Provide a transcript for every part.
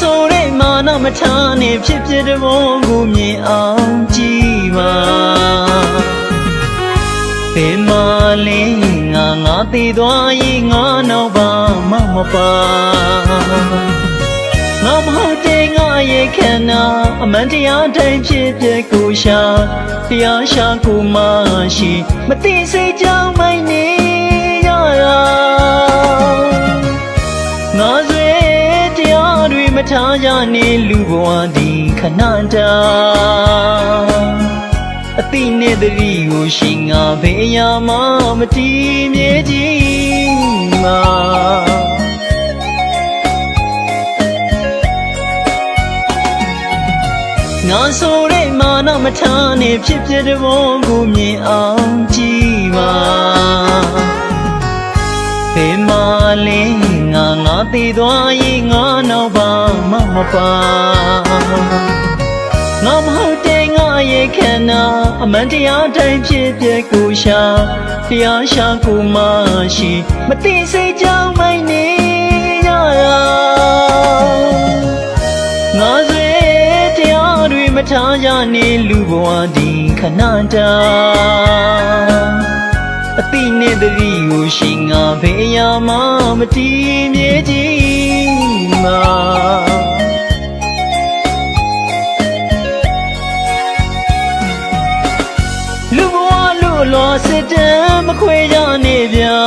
ဆိုတဲ့မာနမထားနဲ့ဖြစ်ဖြစ်တဲ့ဘုံကိုမြင်အောင်ကြည်ပါဘယ်မှာလဲငါငါတည်သွားရင်ငါနောက်ပါမမပါငါမဟုတ်တဲ့ငါရဲ့ခန္ဓာအမှန်တရားတိုင်းဖြစ်ဖြစ်ကိုရှာတရားရှာကိုမရှိမသိစိတ်ကြောင့်မိုက်နေရတာငါဆွေတရားတွေမ ထားကြနေလူဘဝသည်ခဏတာအတိနဲ့တတိကိုရှင်ငါဘေးရာမှမတည်မြဲကြည်မှာငါဆိုတဲ့မာနမထားနေဖြစ်ဖြစ်တဲ့ဘုံကိုမြင်အောင်ကြည်ပါဘယ်မှာလဲငါငါ တည်သွားရင်ငါနောက်ပါမမပါငါမဟုတ်တဲ့ငါရဲ့ခန္ဓာအမှန်တရားတိုင်းဖြစ်ဖြစ်ကိုရှာတရားရှာကိုမရှိမသိစိတ်ကြောင့်မိုက်နေရတာငါဆွေတရားတွေမထားကြနေလူဘဝဒီခဏတာ အတိနဲ့တတိကိုရှင်ငါဖေးရမမတည်မြဲကြည်မှာလူဘဝလူလောစစ်တမ်းမခွေကြနေဗျာ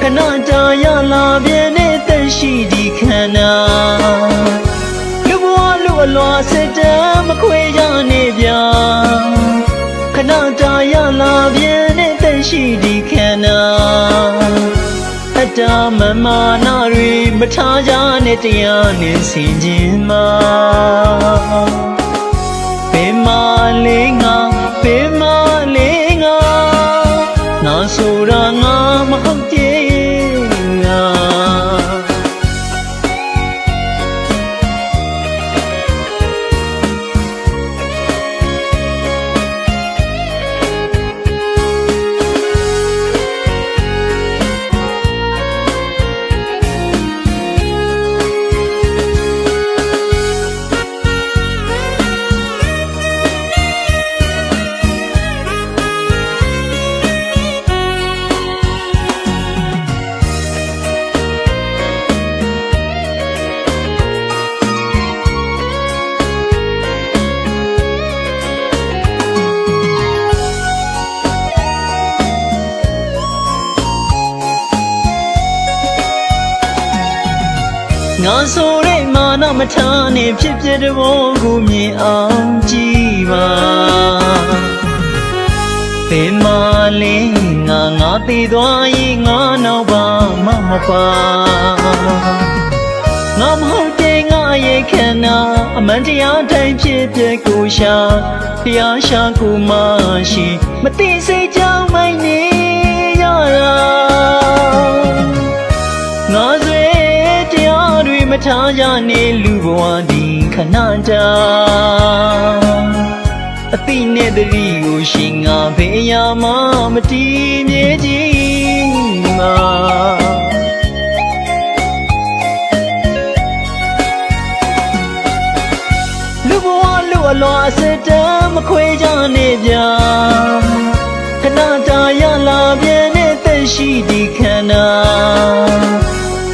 ခဏကြာရလာပြည့်နဲ့ မမာနတွေမထားကြနဲ့တရားနဲ့ဆင်ခြင်းမှာ ငါဆိုတဲ့မာနမထားနဲ့ဖြစ်ဖြစ်တဲ့ဘုံကိုမြင်အောင်ကြည်ပါဘယ်မှာလဲငါငါတည်သွားရင်ငါနောက်ပါမမပါငါမဟုတ်တဲ့ငါရဲ့ခန္ဓာအမှန်တရားတိုင်းဖြစ်ဖြစ်ကိုရှာတရားရှာကိုမရှိမသိစိတ်ကြောင့်မိုက်နေ တရားတွေမထားကြနေလူဘဝဒီခဏတာအတိနဲ့တတိကိုရှင်ငါဘေးရာမှမတည်မြဲကြည်မှာလူဘဝလူအလွာအစစ်တမ်းမခွေကြနေဗျာခဏတာရလာပြည့်နဲ့သက်ရှိဒီခန္ဓာ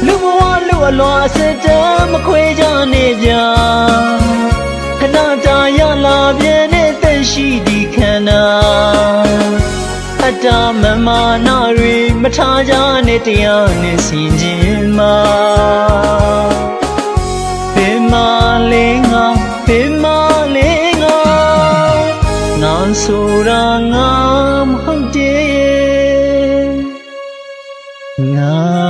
လူဘဝလူအလွာအစ ရှိသည်ခန္ဓာအတ္တမမာနာတွေမထားကြနဲ့တရားနဲ့ဆင်ခြင်းမှာပင်မလေးငါပင်မလေးငါငါဆိုတာငါမဟုတ်တယ်ငါ